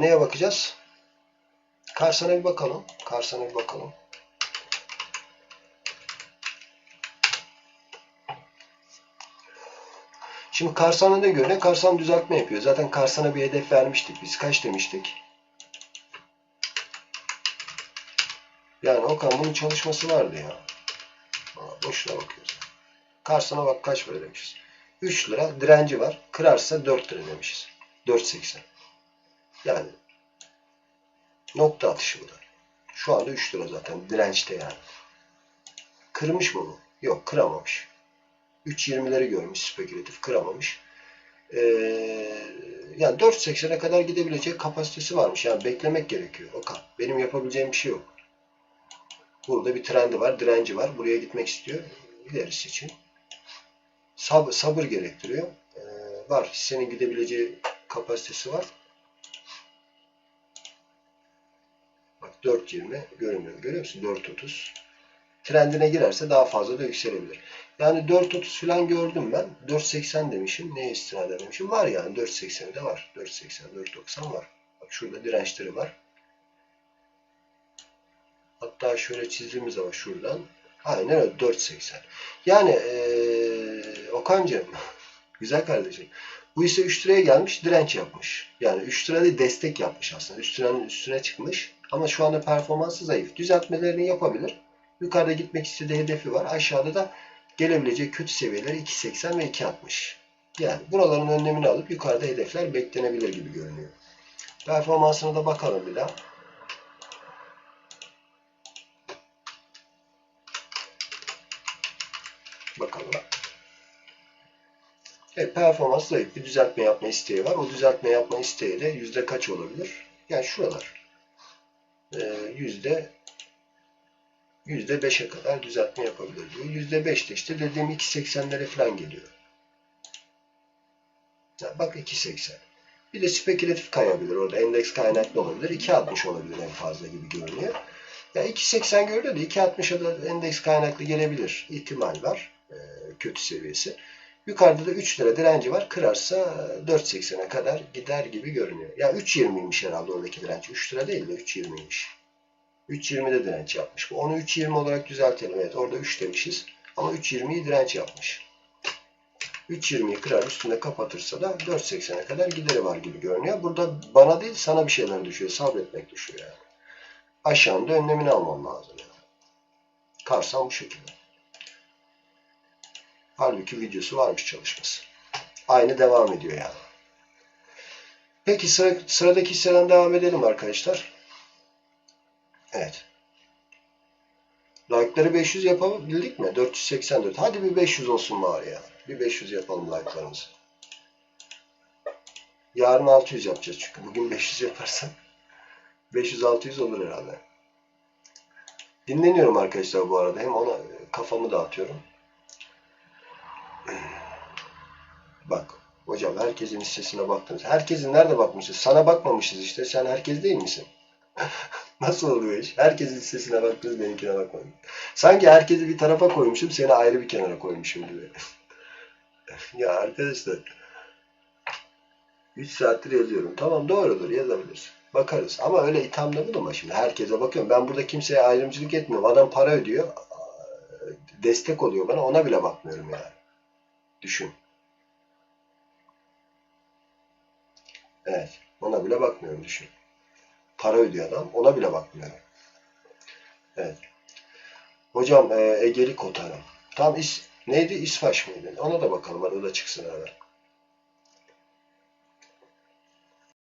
Neye bakacağız? Karsana bir bakalım. Karsana bir bakalım. Şimdi Karsan'a ne göre? Karsan düzeltme yapıyor. Zaten Karsan'a bir hedef vermiştik. Biz kaç demiştik? Yani Okan bunun çalışması vardı ya. Aa, boşuna bakıyoruz. Karsan'a bak kaç para demişiz. 3 lira direnci var. Kırarsa 4 lira demişiz. 4.80. Yani nokta atışı bu da. Şu anda 3 lira zaten dirençte yani. Kırmış mı bu? Yok kıramamış. 3.20'leri görmüş spekülatif kıramamış. Ee, yani 4.80'e kadar gidebilecek kapasitesi varmış. Yani beklemek gerekiyor. Okan. Benim yapabileceğim bir şey yok. Burada bir trendi var, direnci var. Buraya gitmek istiyor. İlerisi için. Sab sabır gerektiriyor. Ee, var. Hissenin gidebileceği kapasitesi var. 4.20 görünüyor. Görüyor musun? 4.30. Trendine girerse daha fazla da yükselebilir. Yani 4.30 falan gördüm ben. 4.80 demişim. Neye istinaden demişim? Var yani. 4.80'i de var. 4.80, 4.90 var. Bak şurada dirençleri var. Hatta şöyle çizdiğimiz var şuradan. Aynen öyle 4.80. Yani ee, Okan'cığım güzel kardeşim. Bu ise 3 liraya gelmiş direnç yapmış. Yani 3 lirada destek yapmış aslında. 3 liranın üstüne çıkmış. Ama şu anda performansı zayıf. Düzeltmelerini yapabilir. Yukarıda gitmek istediği hedefi var. Aşağıda da gelebilecek kötü seviyeler 2.80 ve 2.60. Yani buraların önlemini alıp yukarıda hedefler beklenebilir gibi görünüyor. Performansına da bakalım bir daha. Bakalım. Evet, performans zayıf. Bir düzeltme yapma isteği var. O düzeltme yapma isteği de yüzde kaç olabilir? Yani şuralar. Ee, yüzde yüzde beşe kadar düzeltme yapabilir diyor. Yüzde beş de işte dediğim 2.80'lere falan geliyor. Yani bak 2.80. Bir de spekülatif kayabilir. Orada endeks kaynaklı olabilir. 2.60 olabilir en fazla gibi görünüyor. Ya yani 2.80 görülüyor da 2.60'a da endeks kaynaklı gelebilir. ihtimal var. Ee, kötü seviyesi. Yukarıda da 3 lira direnci var. Kırarsa 4.80'e kadar gider gibi görünüyor. Ya yani 3.20'ymiş herhalde oradaki direnç. 3 lira değil de 3.20'ymiş. 3.20'de direnç yapmış. Onu 3.20 olarak düzeltelim. Evet orada 3 demişiz. Ama 3.20'yi direnç yapmış. 3.20'yi kırar üstünde kapatırsa da 4.80'e kadar gideri var gibi görünüyor. Burada bana değil sana bir şeyler düşüyor. Sabretmek düşüyor yani. Aşağında önlemini almam lazım yani. Karsan bu şekilde. Halbuki videosu varmış çalışması. Aynı devam ediyor yani. Peki sıra, sıradaki hisseden devam edelim arkadaşlar. Evet. Like'ları 500 yapabildik mi? 484. Hadi bir 500 olsun bari ya. Bir 500 yapalım like'larımızı. Yarın 600 yapacağız çünkü. Bugün 500 yaparsan 500-600 olur herhalde. Dinleniyorum arkadaşlar bu arada. Hem ona kafamı dağıtıyorum. Bak hocam herkesin hissesine baktınız. Herkesin nerede bakmışız? Sana bakmamışız işte. Sen herkes değil misin? Nasıl oluyor iş? Herkesin hissesine baktınız benimkine bakmadınız. Sanki herkesi bir tarafa koymuşum seni ayrı bir kenara koymuşum gibi. ya arkadaşlar 3 saattir yazıyorum. Tamam doğrudur yazabilirsin. Bakarız. Ama öyle ithamda bulunma şimdi. Herkese bakıyorum. Ben burada kimseye ayrımcılık etmiyorum. Adam para ödüyor. Destek oluyor bana. Ona bile bakmıyorum yani. Düşün. Evet. Ona bile bakmıyorum düşün. Para ödüyor adam. Ona bile bakmıyorum. Evet. Hocam e, Egeli Kotarım. Tam is, neydi? İsfaş mıydı? Ona da bakalım. Arada çıksın hemen.